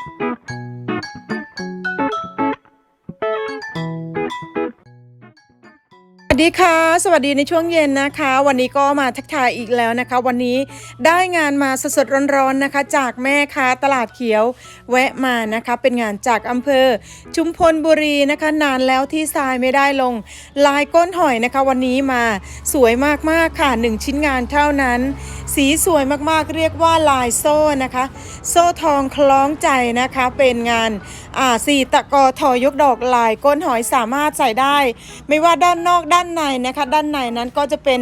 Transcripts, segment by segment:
สวัสดีค่ะ สวัสดีในช่วงเย็นนะคะ วันนี้ก็มาทักทายอีกแล้วนะคะ วันนี้ได้งานมาสดๆร้อนๆนะคะ จากแม่ค้าตลาดเขียวแวะมานะคะ เป็นงานจากอำเภอ ชุมพลบุรีนะคะ นานแล้วที่ทรายไม่ได้ลง ลายก้นหอยนะคะ วันนี้มาสวยมากๆค่ะหนึ่งชิ้นงานเท่านั้น สีสวยมากๆ เรียกว่าลายโซ่นะคะ โซ่ทองคล้องใจนะคะ เป็นงานอ่าสีตะกอทอยกดอกลายก้นหอยสามารถใส่ได้ ไม่ว่าด้านนอกด้านในนะคะ ด้านในนั้นก็จะเป็น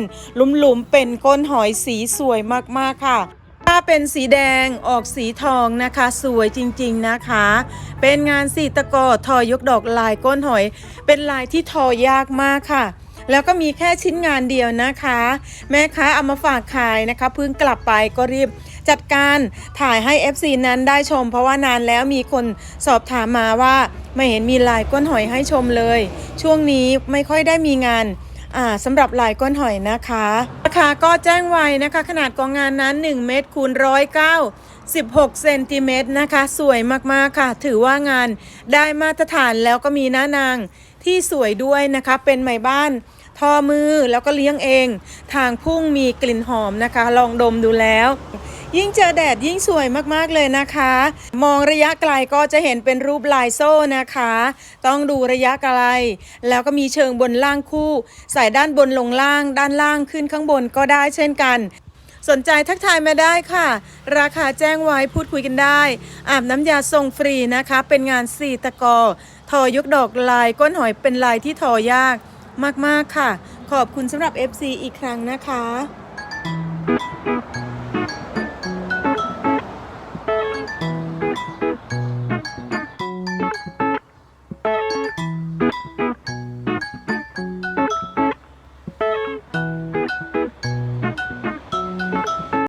หลุมๆเป็นก้นหอยสีสวยมากๆค่ะถ้าเป็นสีแดงออกสีทองนะคะ สวยจริงๆนะคะ เป็นงานสีตะกอทอยกดอกลายก้นหอย เป็นลายที่ทอยากมากค่ะ แล้วก็มีแค่ชิ้นงานเดียวนะคะ แม่ค้าเอามาฝากขายนะคะเพิ่งกลับไปก็รีบจัดการถ่ายให้ FC นั้นได้ชม เพราะว่านานแล้วมีคนสอบถามมาว่า ไม่เห็นมีลายก้นหอยให้ชมเลย ช่วงนี้ไม่ค่อยได้มีงานสำหรับลายก้นหอยนะคะ ราคาก็แจ้งไว้นะคะ ขนาดกองงานนั้น 1 เมตรคูณร้อยเก้า16เซนติเมตรนะคะ สวยมากๆค่ะ ถือว่างานได้มาตรฐานแล้วก็มีหน้านางที่สวยด้วยนะคะ เป็นไหมบ้าน ทอมือแล้วก็เลี้ยงเอง ทางพุ่งมีกลิ่นหอมนะคะ ลองดมดูแล้ว ยิ่งเจอแดดยิ่งสวยมากๆเลยนะคะ มองระยะไกลก็จะเห็นเป็นรูปลายโซ่นะคะ ต้องดูระยะไกล แล้วก็มีเชิงบนล่างคู่ ใส่ด้านบนลงล่าง ด้านล่างขึ้นข้างบนก็ได้เช่นกันสนใจทักทายมาได้ค่ะ ราคาแจ้งไว้พูดคุยกันได้ อาบน้ำยาทรงฟรีนะคะ เป็นงานสีตะกอ ทอยกดอกลายก้นหอยเป็นลายที่ทอยาก มากๆค่ะ ขอบคุณสำหรับ FC อีกครั้งนะคะ